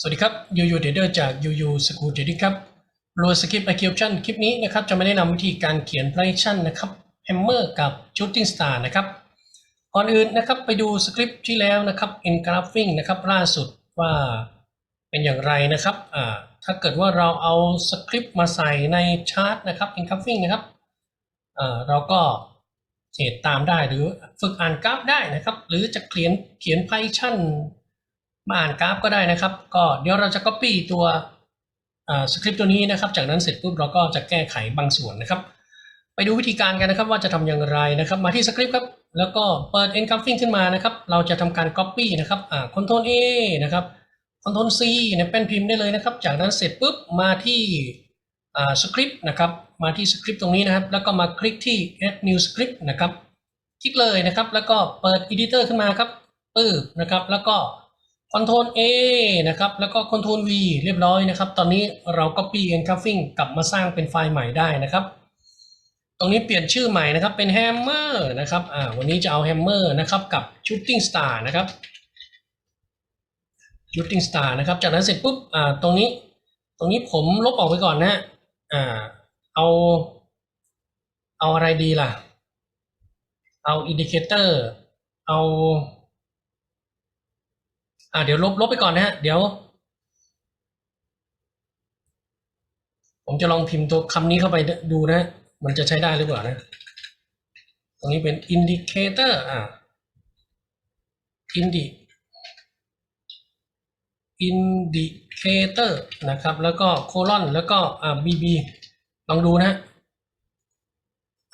สวัสดีครับยูยูเดเดอร์จากยูยูสกูลเดดครับโรสคริปต์ไอคิวชั่นคลิปนี้นะครับจะมาแนะนำวิธีการเขียน p l a y ชั่นนะครับ Hammer กับ Shooting Star นะครับก่อนอื่นนะครับไปดูสคริปต์ที่แล้วนะครับ Engraphing นะครับล่าสุดว่าเป็นอย่างไรนะครับอ่าถ้าเกิดว่าเราเอาสคริปต์มาใส่ในชาร์ตนะครับ Engraphing นะครับอ่าเราก็เทรดตามได้หรือฝึกอ่านกราฟได้นะครับ หรือจะเขียนเขียน Python มาอ่านกราฟก็ได้นะครับ ก็เดี๋ยวเราจะ copy ตัวสคริปต์ตัวนี้นะครับ จากนั้นเสร็จปุ๊บเราก็จะแก้ไขบางส่วนนะครับ ไปดูวิธีการกันนะครับว่าจะทำอย่างไรนะครับ มาที่สคริปต์ครับ แล้วก็เปิด Engraphing ขึ้นมานะครับ เราจะทำการ copy นะครับอ่า Ctrl A นะครับ Ctrl C ในแป้นพิมพ์ได้เลยนะครับ จากนั้นเสร็จปุ๊บมาที่อ่าสคริปต์นะครับ มาที่สคริปต์ตรงนี้นะครับ แล้วก็มาคลิกที่ add new script นะครับ คลิกเลยนะครับ แล้วก็เปิด editor ขึ้นมาครับปึ๊บนะครับ แล้วก็ Ctrl A นะครับ แล้วก็ Ctrl V เรียบร้อยนะครับ ตอนนี้เรา copy Engraphing กลับมาสร้างเป็นไฟล์ใหม่ได้นะครับ ตรงนี้เปลี่ยนชื่อใหม่นะครับ เป็น Hammer นะครับ อ่า วันนี้จะเอา Hammer นะครับ กับ Shooting Star นะครับ Shooting Star นะครับ จากนั้นเสร็จปุ๊บ อ่า ตรงนี้ ตรงนี้ผมลบออกไปก่อนนะ อ่า เอา เอาอะไรดีล่ะ เอา Indicator เอา อ่าเดี๋ยวลบลบไปก่อนนะฮะ เดี๋ยว ผมจะลองพิมพ์ตัวคำนี้เข้าไปดูนะ มันจะใช้ได้หรือเปล่านะ ตรงนี้เป็น indicator อ่า indi indicator นะครับ แล้วก็ colon แล้วก็อ่า bb ลองดูนะ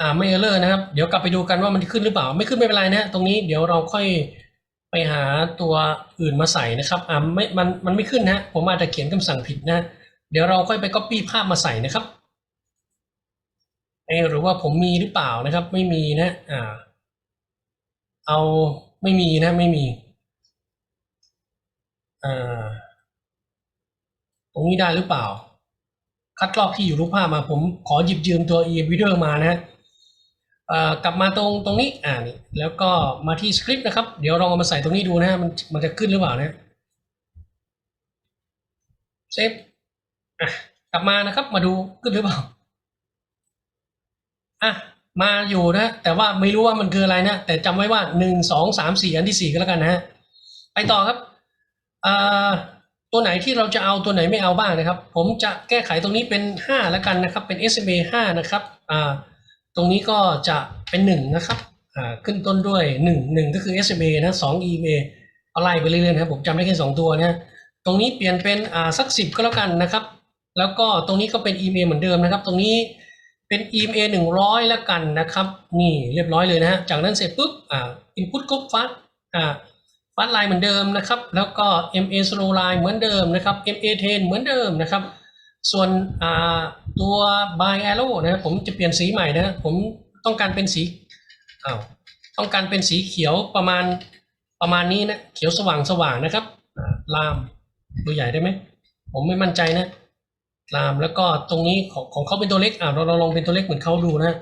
อ่าไม่เออเลอร์นะครับ เดี๋ยวกลับไปดูกันว่ามันขึ้นหรือเปล่า ไม่ขึ้นไม่เป็นไรนะ ตรงนี้เดี๋ยวเราค่อย ไปหาตัวอื่นมาใส่นะครับอ่าไม่มันมันไม่ขึ้นนะผมอาจจะเขียนคำสั่งผิดนะ เดี๋ยวเราค่อยไป copy ภาพมาใส่นะครับเออหรือว่าผมมีหรือเปล่านะครับ ไม่มีนะอ่า เอาไม่มีนะไม่มีอ่าตรงนี้ได้หรือเปล่า คัดลอกที่อยู่รูปภาพมาผมขอหยิบยืมตัว e v i d e r มานะ กลับมาตรงตรงนี้อ่านี่แล้วก็มาที่สคริปต์นะครับ เดี๋ยวลองเอามาใส่ตรงนี้ดูนะมันมันจะขึ้นหรือเปล่านะเซฟอะกลับมานะครับมาดูขึ้นหรือเปล่าอะมาอยู่นะ แต่ว่าไม่รู้ว่ามันคืออะไรนะ แต่จำไว้ว่าหนึ่งสองสามสี่อันที่สี่ก็แล้วกันนะฮะไปต่อครับอ่าตัวไหนที่เราจะเอาตัวไหนไม่เอาบ้างนะครับ ผมจะแก้ไขตรงนี้เป็นห้าแล้วกันนะครับ เป็น SMA ห้านะครับอ่า ตรงนี้ก็จะเป็นหนึ่งนะครับขึ้นต้นด้วยหนึ่งหนึ่งก็คือ SMA นะสอง EMA เอาไล่ไปเรื่อยๆนะครับผมจำได้แค่สองตัวนะตรงนี้เปลี่ยนเป็นอ่าสักสิบก็แล้วกันนะครับ แล้วก็ตรงนี้ก็เป็น EMA เหมือนเดิมนะครับ ตรงนี้เป็น EMA หนึ่งร้อยแล้วกันนะครับ นี่เรียบร้อยเลยนะฮะจากนั้นเสร็จปุ๊บอ่า input กบฟัดอ่าฟัดไลน์เหมือนเดิมนะครับ แล้วก็ MA slow line เหมือนเดิมนะครับ MA 10เหมือนเดิมนะครับ ส่วนอ่า ตัว by arrow นะครับผมจะเปลี่ยนสีใหม่นะผมต้องการเป็นสีอ้าวต้องการเป็นสีเขียวประมาณประมาณนี้นะเขียวสว่างสว่างนะครับอ่าลามดูใหญ่ได้ไหมผมไม่มั่นใจนะลามแล้วก็ตรงนี้ของของเขาเป็นตัวเล็กอ่าเราเราลองเป็นตัวเล็กเหมือนเขาดูนะ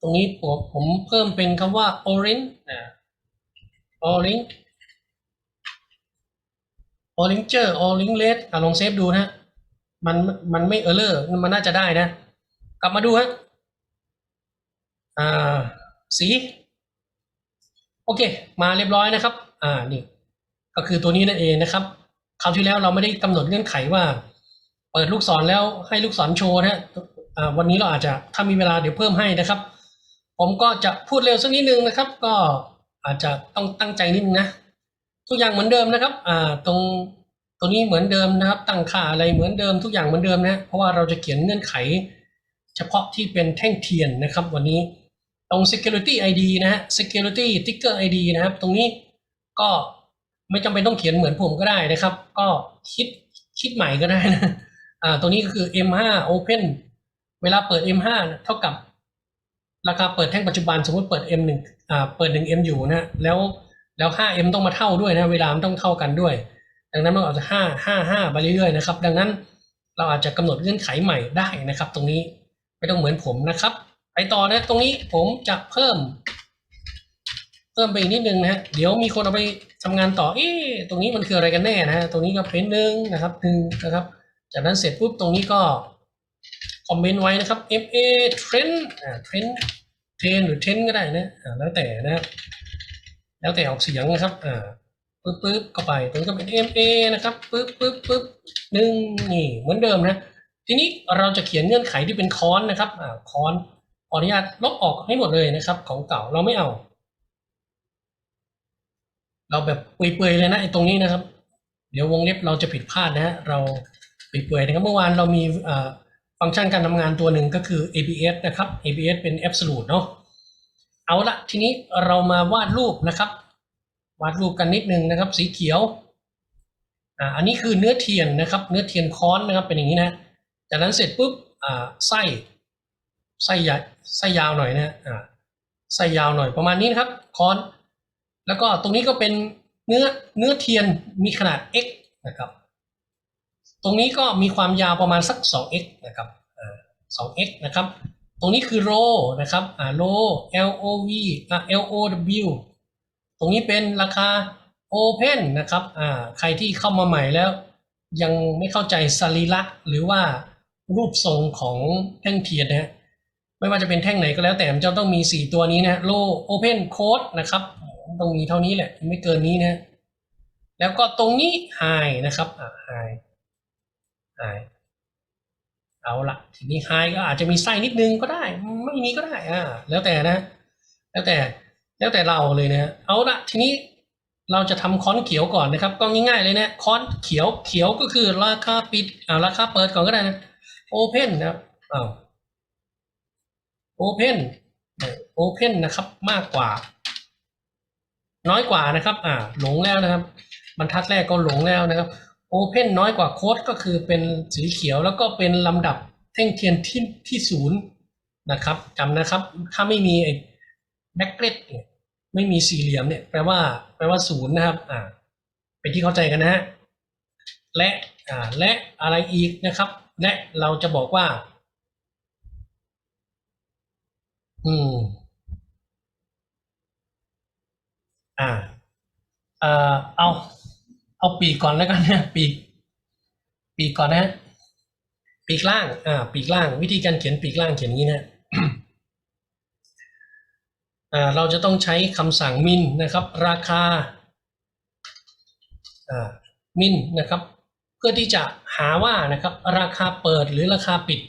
ตรงนี้ผมผมเพิ่มเป็นคำว่า orange อ่า orange orange orange red อ่าลองเซฟดูนะ มันมันไม่เออร์เลอร์มันน่าจะได้นะ กลับมาดูฮะอ่าสี โอเค มาเรียบร้อยนะครับ อ่านี่ก็คือตัวนี้นั่นเองนะครับคราวที่แล้วเราไม่ได้กำหนดเงื่อนไขว่า เปิดลูกศรแล้วให้ลูกศรโชว์นะฮะอ่าวันนี้เราอาจจะถ้ามีเวลาเดี๋ยวเพิ่มให้นะครับ ผมก็จะพูดเร็วสักนิดนึงนะครับ ก็อาจจะต้องตั้งใจนิดนึงนะทุกอย่างเหมือนเดิมนะครับ อ่าตรง ตัวนี้เหมือนเดิมนะครับ ตั้งค่าอะไรเหมือนเดิมทุกอย่างเหมือนเดิมนะ เพราะว่าเราจะเขียนเงื่อนไข เฉพาะที่เป็นแท่งเทียนนะครับ วันนี้ตรง security ID นะฮะ security ticker ID นะครับ ตรงนี้ก็ไม่จำเป็นต้องเขียนเหมือนผมก็ได้นะครับ ก็คิดคิดใหม่ก็ได้นะอ่าตัวนี้ก็คือ M5 Open เวลาเปิด M5 เท่ากับราคาเปิดแท่งปัจจุบันสมมติเปิด M1 อ่าเปิด 1M อยู่นะแล้วแล้ว 5M ต้องมาเท่าด้วยนะ เวลามันต้องเท่ากันด้วย ดังนั้นเราอาจจะ5 5 5ไปเรื่อยๆนะครับ ดังนั้นเราอาจจะกำหนดเงื่อนไขใหม่ได้นะครับ ตรงนี้ไม่ต้องเหมือนผมนะครับ ไปต่อนะตรงนี้ผมจะเพิ่ม เพิ่มไปอีกนิดนึงนะฮะเดี๋ยวมีคนเอาไปทำงานต่อเอ๊ะตรงนี้มันคืออะไรกันแน่นะตรงนี้ก็เป็นหนึ่งนะครับหนึ่งนะครับ จากนั้นเสร็จปุ๊บตรงนี้ก็คอมเมนต์ไว้นะครับ FA trend อ่า trend trend หรือ trend ก็ได้นะแล้วแต่นะแล้วแต่ออกเสียงนะครับอ่า ปึ๊บปึ๊บเข้าไปตรงนี้ก็เป็น MA นะครับปึ๊บปึ๊บปึ๊บหนึ่งนี่เหมือนเดิมนะ ทีนี้เราจะเขียนเงื่อนไขที่เป็นคอนนะครับอ่าคอนขออนุญาตลบออกให้หมดเลยนะครับ ของเก่าเราไม่เอา เราแบบเปื่อยๆเลยนะไอ้ตรงนี้นะครับ เดี๋ยววงเล็บเราจะผิดพลาดนะฮะเราเปื่อยๆนะครับเมื่อวานเรามีฟังก์ชันการทำงานตัวหนึ่งก็คือ ABS นะครับ ABS เป็น absolute เนาะเอาละทีนี้เรามาวาดรูปนะครับ วาดรูปกันนิดนึงนะครับ สีเขียวอ่าอันนี้คือเนื้อเทียนนะครับ เนื้อเทียนค้อนนะครับเป็นอย่างนี้นะจากนั้นเสร็จปุ๊บอ่าไส้ไส้ใหญ่ไส้ยาวหน่อยนะอ่าไส้ยาวหน่อยประมาณนี้นะครับค้อน แล้วก็ตรงนี้ก็เป็นเนื้อเนื้อเทียนมีขนาด x นะครับ ตรงนี้ก็มีความยาวประมาณสัก 2x นะครับอ่า 2x นะครับ ตรงนี้คือโลนะครับ อ่าโล L O V อ่า L O W ตรงนี้เป็นราคา Open นะครับอ่าใครที่เข้ามาใหม่แล้ว ยังไม่เข้าใจสรีระหรือว่ารูปทรงของแท่งเทียนนะฮะไม่ว่าจะเป็นแท่งไหนก็แล้วแต่มันจะต้องมี 4 ตัวนี้นะโล Open Code นะครับต้องมีเท่านี้แหละไม่เกินนี้นะ แล้วก็ตรงนี้ High นะครับอ่า High High เอาละทีนี้ไฮก็อาจจะมีไส้นิดนึงก็ได้ ไม่มีก็ได้อ่าแล้วแต่นะ แล้วแต่ แล้วแต่เราเลยนะเอาละทีนี้เราจะทำค้อนเขียวก่อนนะครับ ก็ง่ายๆเลยนะค้อนเขียวเขียวก็คือราคาปิดอ่าราคาเปิดก่อนก็ได้นะโอเพนนะครับอ้าวโอเพนโอเพนนะครับมากกว่า น้อยกว่านะครับ อ่า หลงแล้วนะครับ บรรทัดแรกก็หลงแล้วนะครับโอเพนน้อยกว่าโค้ดก็คือเป็นสีเขียวแล้วก็เป็นลำดับแท่งเทียนที่ที่ศูนย์นะครับจำนะครับ ถ้าไม่มีไอ้แบ็กเกรดเนี่ย ไม่มีสี่เหลี่ยมเนี่ยแปลว่า แปลว่าศูนย์นะครับ อ่า เป็นที่เข้าใจกันนะฮะและอ่าและอะไรอีกนะครับ และเราจะบอกว่า อืม อ่าเอ่อเอา เอาปีกก่อนแล้วกันนะปีก ปีกก่อนนะฮะปีกล่าง อ่า ปีกล่าง วิธีการเขียนปีกล่างเขียนอย่างนี้นะ เราจะต้องใช้คำสั่งมินนะครับ ราคามินนะครับ เพื่อที่จะหาว่านะครับ ราคาเปิดหรือราคาปิด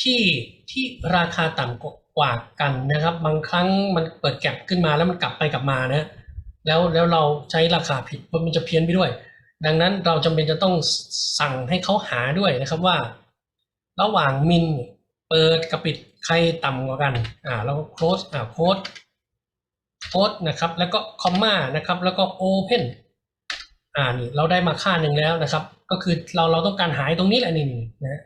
ที่ที่ราคาต่ำกว่ากันนะครับ บางครั้งมันเปิดแก็บขึ้นมาแล้วมันกลับไปกลับมานะแล้วแล้วเราใช้ราคาผิดมันจะเพี้ยนไปด้วย ดังนั้นเราจำเป็นจะต้องสั่งให้เขาหาด้วยนะครับว่า ระหว่างมินเปิดกับปิด ใครต่ำกว่ากัน อ่าแล้วก็โค้ดอ่าโค้ดโค้ดนะครับ แล้วก็คอมมานะครับ แล้วก็โอเพนอ่า นี่เราได้มาค่าหนึ่งแล้วนะครับ ก็คือเราเราต้องการหายตรงนี้แหละนี่นี่นะ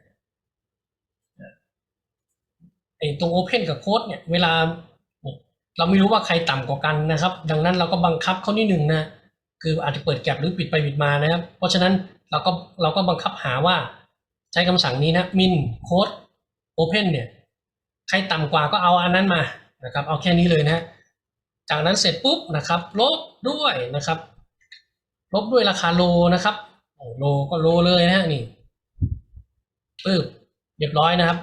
ไอตรง Open กับโค้ดเนี่ย เวลาเราไม่รู้ว่าใครต่ำกว่ากันนะครับ ดังนั้นเราก็บังคับเขานิดหนึ่งนะ คืออาจจะเปิดแก็บหรือปิดไปปิดมานะครับ เพราะฉะนั้นเราก็เราก็บังคับหาว่าใช้คำสั่งนี้นะมินโค้ด Open เนี่ย ครต่ำกว่าก็เอาอันนั้นมานะครับเอาแค่นี้เลยนะจากนั้นเสร็จปุ๊บนะครับลบด้วยนะครับ ลบด้วยราคาโลนะครับโลก็โลเลยนะฮะนี่ปึ๊บเรียบร้อยนะครับ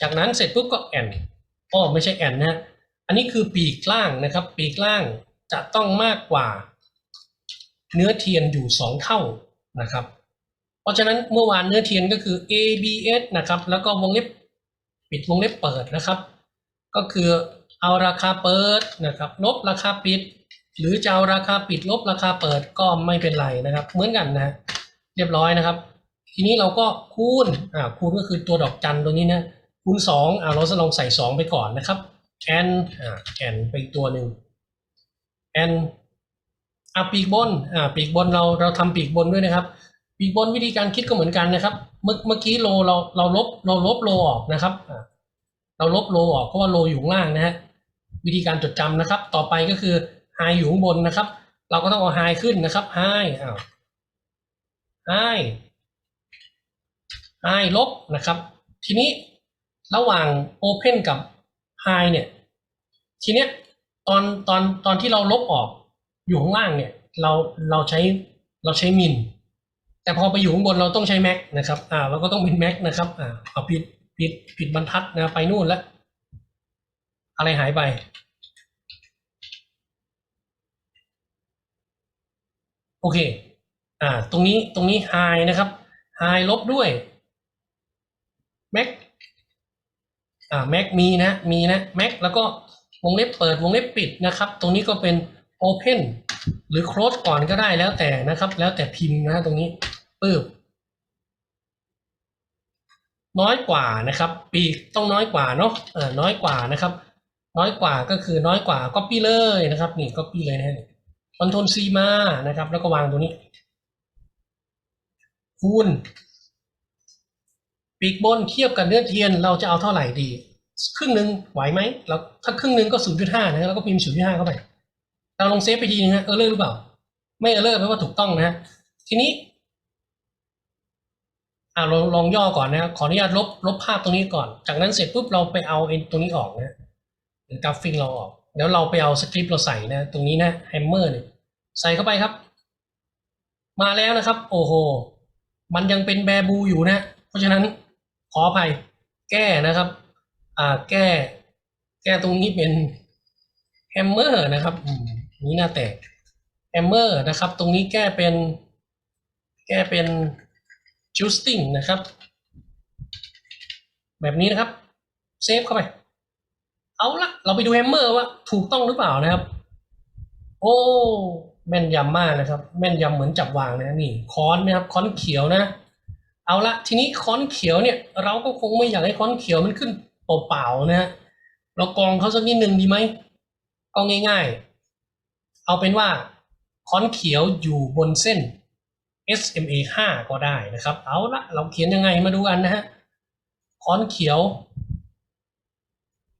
จากนั้นเสร็จปุ๊บก็แอนอ๋อไม่ใช่แอนนะฮะอันนี้คือปีกล่างนะครับ ปีกล่างจะต้องมากกว่า เนื้อเทียนอยู่สองเท่านะครับ เพราะฉะนั้นเมื่อวานเนื้อเทียนก็คือ ABS นะครับ แล้วก็วงเล็บ ปิดวงเล็บเปิดนะครับ ก็คือเอาราคาเปิดนะครับลบราคาปิด หรือจะเอาราคาปิดลบราคาเปิดก็ไม่เป็นไรนะครับ เหมือนกันนะ เรียบร้อยนะครับ ทีนี้เราก็คูณอ่าคูณก็คือตัวดอกจันตัวนี้นะคูณสองอ่าเราจะลองใส่สองไปก่อนนะครับแอนอ่าแอนไปตัวหนึ่งแอนอ่าปีกบนอ่าปีกบนเราเราทำปีกบนด้วยนะครับ ปีกบนวิธีการคิดก็เหมือนกันนะครับ เมื่อเมื่อกี้โลเราเราลบเราลบโลออกนะครับเราลบโลออกเพราะว่าโลอยู่ข้างล่างนะฮะวิธีการจดจำนะครับ ต่อไปก็คือไฮอยู่ข้างบนนะครับ เราก็ต้องเอาไฮขึ้นนะครับไฮอ้าวไฮไฮลบนะครับ ทีนี้ระหว่าง Open กับ Hi เนี่ย ทีเนี้ยตอนตอนตอนที่เราลบออกอยู่ข้างล่างเนี่ย เราเราใช้เราใช้มิน แต่พอไปอยู่ข้างบนเราต้องใช้แม็กนะครับอ่าเราก็ต้องเป็นแม็กนะครับอ่าเอาผิดผิดผิดบรรทัดนะไปนู่นแล้วอะไรหายไป โอเค อ่า ตรงนี้ตรงนี้ไฮนะครับไฮลบด้วยแม็กอ่าแม็กมีนะมีนะแม็กแล้วก็วงเล็บเปิดวงเล็บปิดนะครับ ตรงนี้ก็เป็น Open หรือ Close ก่อนก็ได้แล้วแต่นะครับ แล้วแต่พิมพ์นะตรงนี้ ปึ๊บน้อยกว่านะครับ ปีกต้องน้อยกว่าเนาะเออน้อยกว่านะครับ น้อยกว่าก็คือน้อยกว่า Copy เลยนะครับ นี่ Copy เลยนะฮะ Ctrl C มานะครับ แล้วก็วางตรงนี้ คูณ ปีกบนเทียบกับเนื้อเทียนเราจะเอาเท่าไหร่ดี ครึ่งหนึ่งไหวไหมเราถ้าครึ่งหนึ่งก็0.5นะแล้วก็พิมพ์0.5เข้าไปเราลองเซฟไปทีนึงนะเออเลอร์หรือเปล่า ไม่เออเลอร์แปลว่าถูกต้องนะทีนี้ อ่าลองลองย่อก่อนนะขออนุญาตลบลบภาพตรงนี้ก่อน จากนั้นเสร็จปุ๊บเราไปเอาไอ้ตรงนี้ออกนะหรือกราฟิกเราออก แล้วเราไปเอาสคริปต์เราใส่นะตรงนี้นะแฮมเมอร์เนี่ยใส่เข้าไปครับ มาแล้วนะครับ โอ้โห มันยังเป็นแบบูอยู่นะ เพราะฉะนั้นขออภัยแก้นะครับ อ่าแก้ แก้ตรงนี้เป็นแฮมเมอร์นะครับอืมนี่หน้าแตกแฮมเมอร์นะครับ ตรงนี้แก้เป็น แก้เป็น justing นะครับ แบบนี้นะครับเซฟเข้าไป เอาละเราไปดูแฮมเมอร์ว่าถูกต้องหรือเปล่านะครับ โอ้แม่นยำมากนะครับ แม่นยำเหมือนจับวางนะนี่ค้อนนะครับค้อนเขียวนะ เอาละทีนี้ค้อนเขียวเนี่ย เราก็คงไม่อยากให้ค้อนเขียวมันขึ้นเปล่าๆนะฮะเรากรองเขาสักนิดหนึ่งดีไหมก็ง่าย ๆ เอาเป็นว่าค้อนเขียวอยู่บนเส้น SMA 5 ก็ได้นะครับ เอาละเราเขียนยังไงมาดูกันนะฮะค้อนเขียว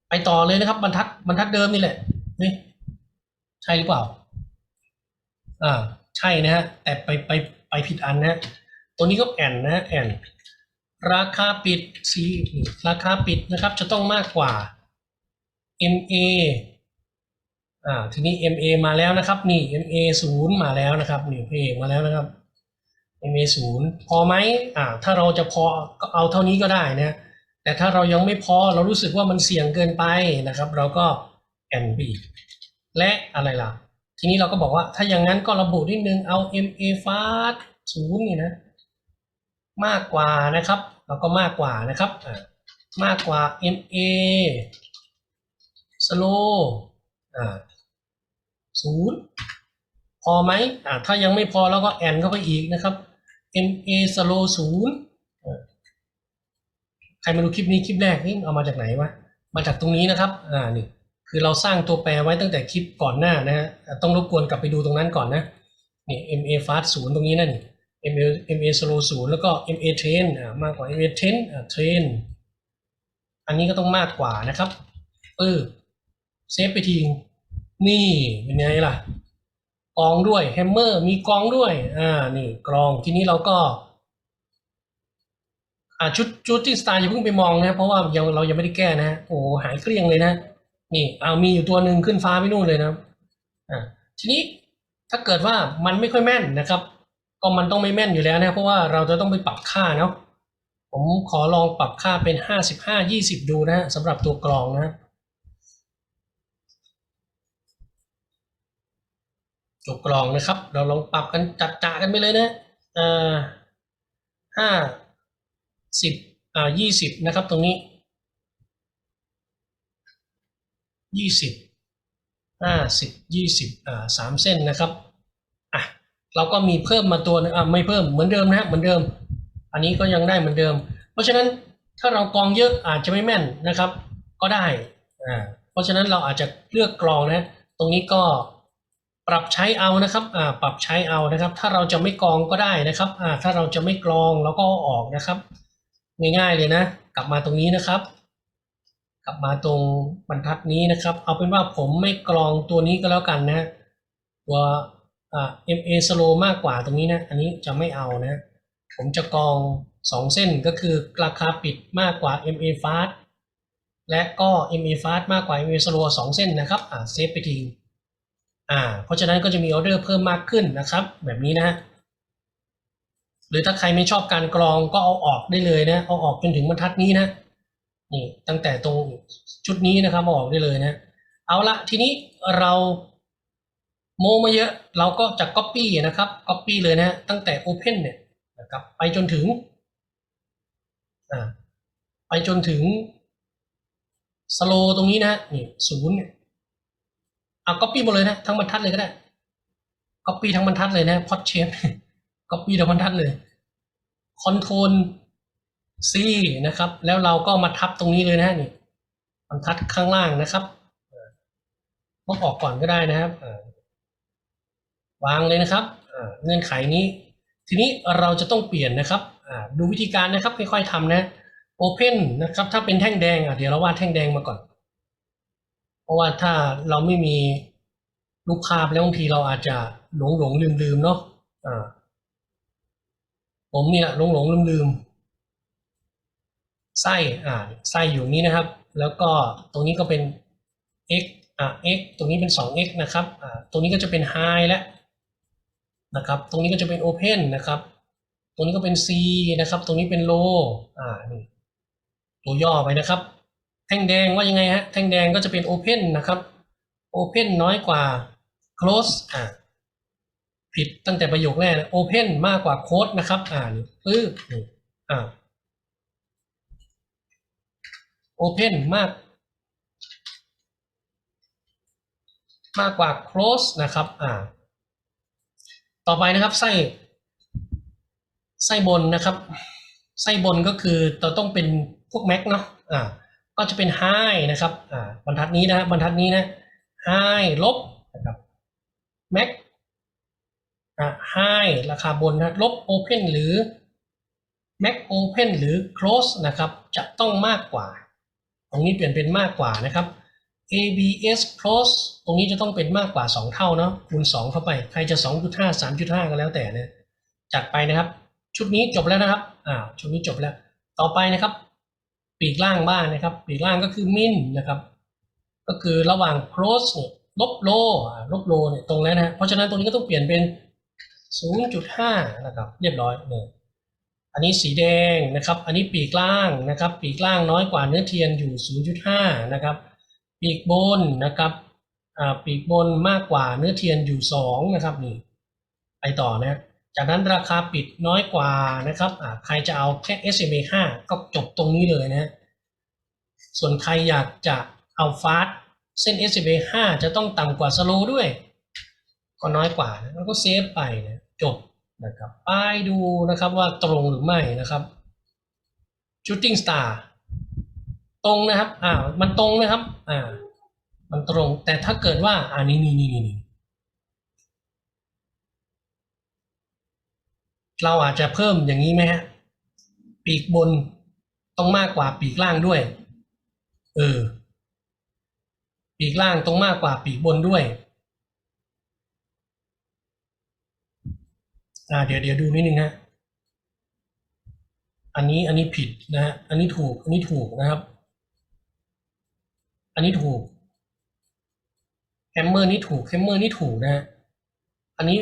ไปต่อเลยนะครับ บรรทัดบรรทัดเดิมนี่แหละนี่ใช่หรือเปล่า อ่า ใช่นะฮะแต่ไปไปไปผิดอันนะฮะตัวนี้ก็แอนนะฮะแอนราคาปิด C ราคาปิดนะครับ จะต้องมากกว่า MA อ่าทีนี้ MA มาแล้วนะครับ นี่ MA ศูนย์มาแล้วนะครับนี่เพมาแล้วนะครับ MA ศูนย์พอไหมอ่าถ้าเราจะพอก็เอาเท่านี้ก็ได้นะแต่ถ้าเรายังไม่พอเรารู้สึกว่ามันเสี่ยงเกินไปนะครับ เราก็ NB และอะไรล่ะ ทีนี้เราก็บอกว่าถ้าอย่างนั้นก็ระบุนิดนึงเอา MA fast ศูนย์นี่นะ มากกว่านะครับเราก็มากกว่านะครับอ่ามากกว่า MA slow อ่าศูนย์พอไหมอ่าถ้ายังไม่พอเราก็แอนเข้าไปอีกนะครับ MA slow ศูนย์อ่าใครมาดูคลิปนี้คลิปแรกนี่เอามาจากไหนวะ มาจากตรงนี้นะครับ อ่า นี่ คือเราสร้างตัวแปรไว้ตั้งแต่คลิปก่อนหน้านะฮะอ่าต้องรบกวนกลับไปดูตรงนั้นก่อนนะ นี่ MA fast ศูนย์ตรงนี้นั่น MA MA slow ศูนย์แล้วก็ MA train อ่ามากกว่า MA train อ่า train อันนี้ก็ต้องมากกว่านะครับ เออเซฟไปทีนี่เป็นไงล่ะ กรองด้วยแฮมเมอร์มีกรองด้วย อ่า นี่กรองทีนี้เราก็ อ่าชุดชุดที่สตาร์อย่าเพิ่งไปมองนะเพราะว่ายังเรายังไม่ได้แก้นะโอ้หายเกลี้ยงเลยนะนี่เอามีอยู่ตัวหนึ่งขึ้นฟ้าไปนู่นเลยนะอ่าทีนี้ถ้าเกิดว่ามันไม่ค่อยแม่นนะครับ ก็มันต้องไม่แม่นอยู่แล้วนะเพราะว่าเราจะต้องไปปรับค่าเนาะผมขอลองปรับค่าเป็นห้าสิบห้ายี่สิบดูนะฮะสำหรับตัวกรองนะ ตัวกรองนะครับ เราลองปรับกันจัดจ่ากันไปเลยนะอ่าห้าสิบอ่ายี่สิบนะครับตรงนี้ยี่สิบห้าสิบยี่สิบอ่าสามเส้นนะครับอะเราก็มีเพิ่มมาตัวนึงอ่าไม่เพิ่มเหมือนเดิมนะฮะเหมือนเดิม อันนี้ก็ยังได้เหมือนเดิม เพราะฉะนั้นถ้าเรากองเยอะอาจจะไม่แม่นนะครับ ก็ได้อ่าเพราะฉะนั้นเราอาจจะเลือกกรองนะ ตรงนี้ก็ ปรับใช้เอานะครับปรับใช้เอานะครับ ถ้าเราจะไม่กรองก็ได้นะครับถ้าเราจะไม่กรองเราก็ออกนะครับ ง่ายๆเลยนะ กลับมาตรงนี้นะครับ กลับมาตรงบรรทัดนี้นะครับ เอาเป็นว่าผมไม่กรองตัวนี้ก็แล้วกันนะตัวอ่า MA slow มากกว่าตรงนี้นะ อันนี้จะไม่เอานะ ผมจะกรองสองเส้นก็คือราคาปิดมากกว่า MA fast และก็ MA fast มากกว่า MA slow สองเส้นนะครับเซฟไปที อ่า เพราะฉะนั้นก็จะมีออเดอร์เพิ่มมากขึ้นนะครับ แบบนี้นะ หรือถ้าใครไม่ชอบการกรองก็เอาออกได้เลยนะ เอาออกจนถึงบรรทัดนี้นะ นี่ตั้งแต่ตรงชุดนี้นะครับเอาออกได้เลยนะ เอาละทีนี้เราโมมาเยอะเราก็จะ Copy นะครับ Copy เลยนะ ตั้งแต่ Open เนี่ยนะครับไปจนถึงอ่าไปจนถึง slow ตรงนี้นะนี่ศูนย์เนี่ย เอา Copy หมดเลยนะทั้งบรรทัดเลยก็ได้ Copy ทั้งบรรทัดเลยนะ Pot Shape Copy ทั้งบรรทัดเลย Control C นะครับ แล้วเราก็มาทับตรงนี้เลยนะนี่บรรทัดข้างล่างนะครับลบออกก่อนก็ได้นะครับวางเลยนะครับเงื่อนไขนี้ ทีนี้เราจะต้องเปลี่ยนนะครับดูวิธีการนะครับค่อยๆทำนะ Open นะครับ ถ้าเป็นแท่งแดงอะเดี๋ยวเราวาดแท่งแดงมาก่อน ราะว่าถ้าเราไม่มีรูปภาพแล้วบางทีเราอาจจะหลงหลงลืมลืมเนาะอ่าผมเนี่แหลงหลงลืมลืมไส้อ่าไส้อยู่นี้นะครับ แล้วก็ตรงนี้ก็เป็น x อ่า x ตรงนี้เป็น 2x นะครับอ่าตรงนี้ก็จะเป็น high แล้วนะครับ ตรงนี้ก็จะเป็น open นะครับ ตรงนี้ก็เป็น c นะครับ ตรงนี้เป็น low อ่านี่ตัวย่อไปนะครับ แท่งแดงว่ายังไงฮะ แท่งแดงก็จะเป็น open นะครับ open น้อยกว่า close อ่าผิดตั้งแต่ประโยคแรกนะ open มากกว่าโค้ดนะครับ อ่านปึ๊บนี่อ่า open มาก มากกว่า close นะครับ อ่า ต่อไปนะครับไส้ไส้บนนะครับ ไส้บนก็คือเราต้องเป็นพวก max เนาะอ่า ก็จะเป็น high นะครับอ่าบรรทัดนี้นะบรรทัดนี้นะ high ลบนะครับ max อ่า high ราคาบนนะลบ open หรือ max open หรือ close นะครับจะต้องมากกว่า ตรงนี้เปลี่ยนเป็นมากกว่านะครับ ABS close ตรงนี้จะต้องเป็นมากกว่า 2 เท่าเนาะคูณ 2 เข้าไป ใครจะ 2.5 3.5 ก็แล้วแต่นะจัดไปนะครับ ชุดนี้จบแล้วนะครับอ่าชุดนี้จบแล้ว ต่อไปนะครับ ปีกล่างบ้างนะครับ ปีกล่างก็คือ min นะครับ ก็คือระหว่าง close เนี่ยลบ low อ่าลบ low เนี่ยตรงแล้วนะเพราะฉะนั้นตรงนี้ก็ต้องเปลี่ยนเป็น 0.5 นะครับ เรียบร้อยเลยอันนี้สีแดงนะครับ อันนี้ปีกล่างนะครับ ปีกล่างน้อยกว่าเนื้อเทียนอยู่ 0.5 นะครับ ปีกบนนะครับอ่าปีกบนมากกว่าเนื้อเทียนอยู่ 2 นะครับนี่ไปต่อนะ จากนั้นราคาปิดน้อยกว่านะครับใครจะเอาแค่ SMA 5 ก็จบตรงนี้เลยนะ ส่วนใครอยากจะเอาฟาสเส้น SMA 5 จะต้องต่ำกว่าสโลด้วย ก็น้อยกว่านะแล้วก็เซฟไปนะจบนะครับไปดูนะครับว่าตรงหรือไม่นะครับ shooting star ตรงนะครับ อ่า มันตรงนะครับ อ่า มันตรง แต่ถ้าเกิดว่า อ่านี่นี่นี่นี่ เราอาจจะเพิ่มอย่างนี้ไหมฮะ ปีกบนต้องมากกว่าปีกล่างด้วย เออ ปีกล่างต้องมากกว่าปีกบนด้วย อ่า เดี๋ยวเดี๋ยวดูนิดนึงฮะ อันนี้อันนี้ผิดนะฮะ อันนี้ถูก อันนี้ถูกนะครับ อันนี้ถูกแฮมเมอร์นี่ถูกแฮมเมอร์นี่ถูกนะฮะ อันนี้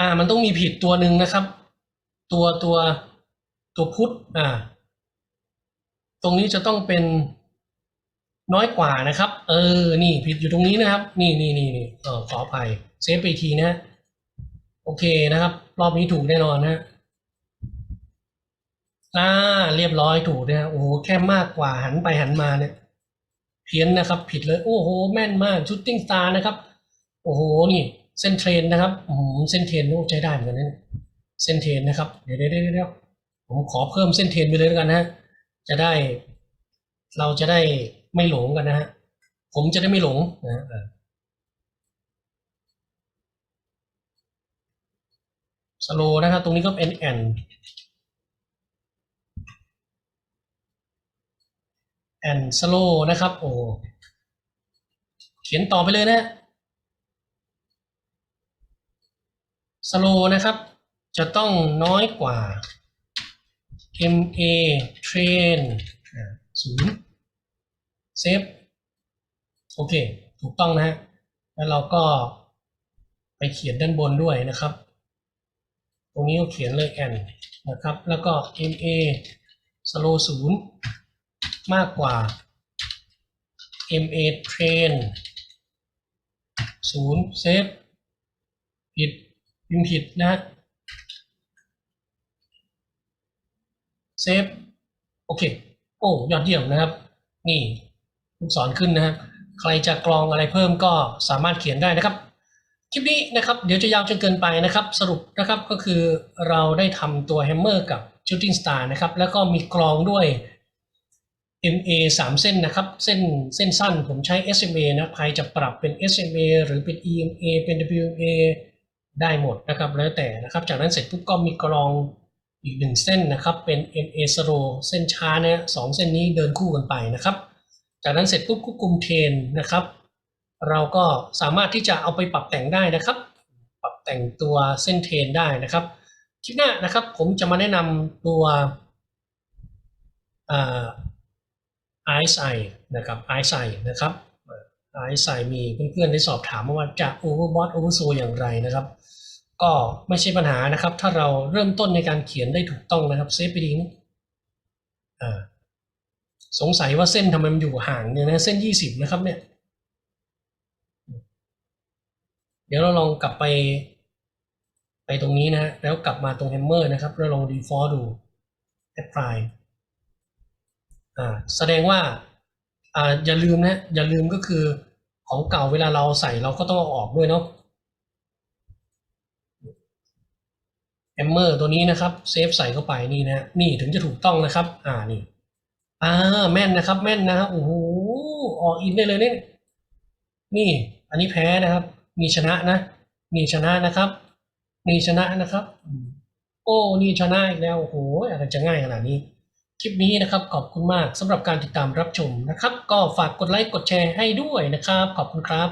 อ่า มันต้องมีผิดตัวหนึ่งนะครับ ตัวตัวตัวพุทธอ่า ตรงนี้จะต้องเป็นน้อยกว่านะครับ เออ นี่ผิดอยู่ตรงนี้นะครับ นี่นี่นี่นี่เออขออภัยเซฟไปทีนะ โอเคนะครับ รอบนี้ถูกแน่นอนนะฮะอ่าเรียบร้อยถูกนะฮะโอ้โหแค่มากกว่าหันไปหันมาเนี่ย เพี้ยนนะครับ ผิดเลย โอ้โห แม่นมากชุดติ้งสตาร์นะครับ โอ้โห นี่ เส้นเทรนนะครับอืมเส้นเทรนโอ้ใช้ได้เหมือนกันนะเส้นเทรนนะครับ เดี๋ยวเดี๋ยวเดี๋ยวผมขอเพิ่มเส้นเทรนไปเลยแล้วกันนะฮะจะได้ เราจะได้ไม่หลงกันนะฮะผมจะได้ไม่หลงนะเออสโลนะครับ ตรงนี้ก็เป็นแอนแอนสโลนะครับ โอ้เขียนต่อไปเลยนะ สโลนะครับ จะต้องน้อยกว่า MA train ศูนย์เซฟโอเค ถูกต้องนะฮะ แล้วเราก็ไปเขียนด้านบนด้วยนะครับ ตรงนี้ก็เขียนเลย n นะครับ แล้วก็ ma slow ศูนย์มากกว่า ma train ศูนย์เซฟผิด พิมพ์ผิดนะฮะเซฟโอเค โอ้ยอดเยี่ยมนะครับ นี่ลูกศรขึ้นนะครับ ใครจะกรองอะไรเพิ่มก็สามารถเขียนได้นะครับ คลิปนี้นะครับเดี๋ยวจะยาวจนเกินไปนะครับ สรุปนะครับก็คือเราได้ทำตัวแฮมเมอร์กับ Shooting Star นะครับ แล้วก็มีกรองด้วย MA 3 เส้นนะครับ เส้นเส้นสั้นผมใช้ SMA นะใครจะปรับเป็น SMA หรือเป็น EMA เป็น WMA ได้หมดนะครับแล้วแต่นะครับ จากนั้นเสร็จปุ๊บก็มีกรองอีกหนึ่งเส้นนะครับเป็น MA slow เส้นช้าเนี่ยสองเส้นนี้เดินคู่กันไปนะครับ จากนั้นเสร็จปุ๊บควบคุมเทนนะครับ เราก็สามารถที่จะเอาไปปรับแต่งได้นะครับ ปรับแต่งตัวเส้นเทนได้นะครับคลิปหน้านะครับผมจะมาแนะนำตัวอ่า RSI นะครับ RSI นะครับเอ่อ RSI มีเพื่อนๆได้สอบถามมาว่าจะ overbought oversold อย่างไรนะครับ ก็ไม่ใช่ปัญหานะครับ ถ้าเราเริ่มต้นในการเขียนได้ถูกต้องนะครับเซฟไปดีนะอ่าสงสัยว่าเส้นทำไมมันอยู่ห่างเนี่ยนะเส้น 20 นะครับเนี่ย เดี๋ยวเราลองกลับไป ไปตรงนี้นะ แล้วกลับมาตรงแฮมเมอร์นะครับ แล้วลอง default ดู apply อ่าแสดงว่าอ่าอย่าลืมนะ อย่าลืมก็คือของเก่าเวลาเราใส่เราก็ต้องเอาออกด้วยเนาะ แฮมเมอร์ตัวนี้นะครับเซฟใส่เข้าไปนี่นะนี่ถึงจะถูกต้องนะครับ อ่านี่อ่าแม่นนะครับ แม่นนะโอ้โหออกอินได้เลยเนี่ยนี่ อันนี้แพ้นะครับ มีชนะนะมีชนะนะครับ มีชนะนะครับ โอ้นี่ชนะอีกแล้วโอ้โหอะไรจะง่ายขนาดนี้ คลิปนี้นะครับ ขอบคุณมากสำหรับการติดตามรับชมนะครับ ก็ฝากกดไลค์กดแชร์ให้ด้วยนะครับ ขอบคุณครับ